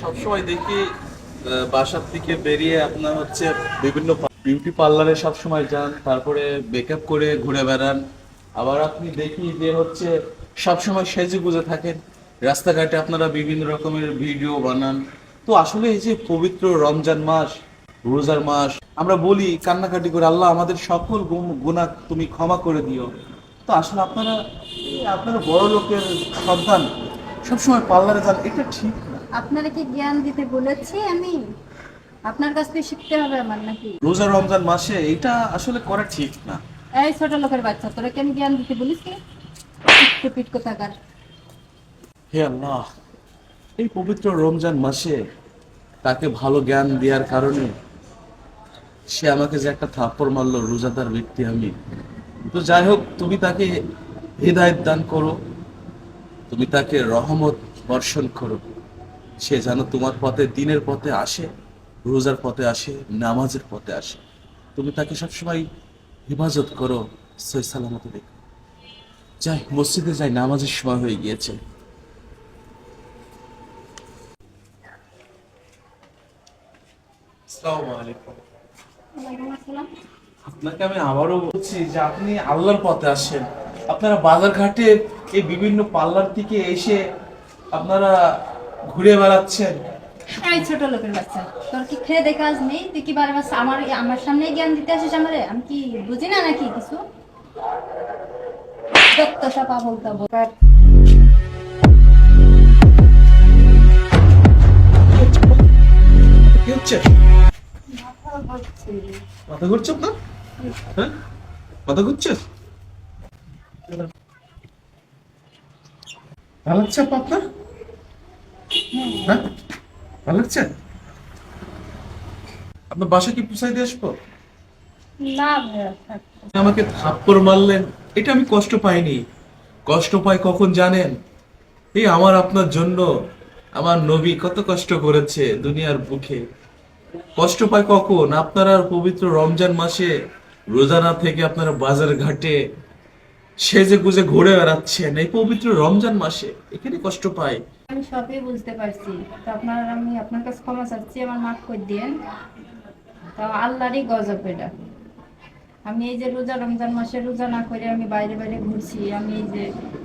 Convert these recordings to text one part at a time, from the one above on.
সবসময় দেখি বাসার থেকে বেরিয়ে আপনার হচ্ছে বিভিন্ন বিউটি পার্লারে সবসময় যান, তারপরে মেকআপ করে ঘুরে বেড়ান। আবার আপনি দেখি যে হচ্ছে সবসময় সেজে গুজে থাকেন। রাস্তাঘাটে আপনারা বিভিন্ন রকমের ভিডিও বানান। তো আসলে এই যে পবিত্র রমজান মাস, রোজার মাস, আমরা বলি কান্নাকাটি করে, আল্লাহ আমাদের সকল গুনাহ তুমি ক্ষমা করে দিও। তো আসলে আপনারা আপনারা বড় লোকের সন্তান সবসময় পার্লারে যান এটা ঠিক না। আপনারা কি জ্ঞান দিতে বলেছি আমি। আপনার কাছ থেকে শিখতে হবে আমার নাকি? রোজা রমজান মাসে এটা আসলে করা ঠিক না। এই ছোট লোকের বাচ্চা তোরা কেন জ্ঞান দিতে বলিস কি পিট কোথাকার হে আল্লাহ এই পবিত্র রমজান মাসে তাকে ভালো জ্ঞান দেওয়ার কারণে সে আমাকে যে একটা থাপ্পড় মারলো রোজাদার ব্যক্তি আমি। তো যাই হোক তুমি তাকে হৃদায়ত দান করো তুমি তাকে রহমত বর্ষণ করো। সে যেন তোমার পথে দিনের পথে আসে রোজার পথে আসে নামাজের পথে আসে। তুমি তাকে সবসময় হেফাজত করো সই সালামতে দেখো যাই মসজিদে যাই নামাজের সময় হয়ে গিয়েছে। আসসালামু আলাইকুম। ওয়ালাইকুম আসসালাম। আপনাকে আমি আবারও বলছি যে আপনি আল্লাহর পথে আসেন। আপনারা বাজার ঘাটে এই বিভিন্ন পার্লার থেকে এসে আপনারা ঘুরে বেড়াচ্ছেন। এই ছোট লোকের বাচ্চা। তোর কি খেয়ে দেখা আজ নেই? তুই কি বারে আমার আমার সামনে জ্ঞান দিতে আসিস আমারে? আমি কি বুঝি না নাকি কিছু? বোকার মাথা ঘুরছে আপনার? হ্যাঁ? মাথা ঘুরছে? ভালো লাগছে আপা আপনার? হ্যাঁ? ভালো লাগছে? আপনার বাসা কি পুষাই দিয়ে আসব? না আমাকে থাপ্পড় মারলেন। এটা আমি কষ্ট পাইনি। কষ্ট পাই কখন জানেন? এই আমার আপনার জন্য। আমার নবী কত কষ্ট করেছে দুনিয়ার বুকে। কষ্ট পায় কখন? আপনারা পবিত্র রমজান মাসে রোজা না থেকে আপনারা বাজার ঘাটে সেজে গুজে ঘুরে বেড়াচ্ছেন। এই পবিত্র রমজান মাসে এখানে কষ্ট পাই আমি সবই বুঝতে পারছি। তো আপনার, আমি আপনার কাছে ক্ষমা চাচ্ছি, আমার মাফ করে আল্লাহরই গজব এটা। আমি এই যে রোজা, রমজান মাসে রোজা না করে আমি বাইরে বাইরে ঘুরছি, আমি এই যে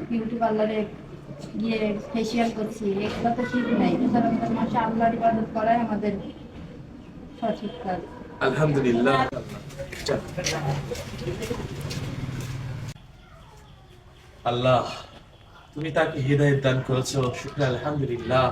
বিউটি পার্লারে গিয়ে ফেসিয়াল করছি তো ঠিক নাই। রোজা, রমজান মাসে আল্লাহর ইবাদত আমাদের সঠিক কাজ। আলহামদুলিল্লাহ আল্লাহ তুমি তাকে হৃদয়ের দান করেছ। শুক্র আলহামদুলিল্লাহ।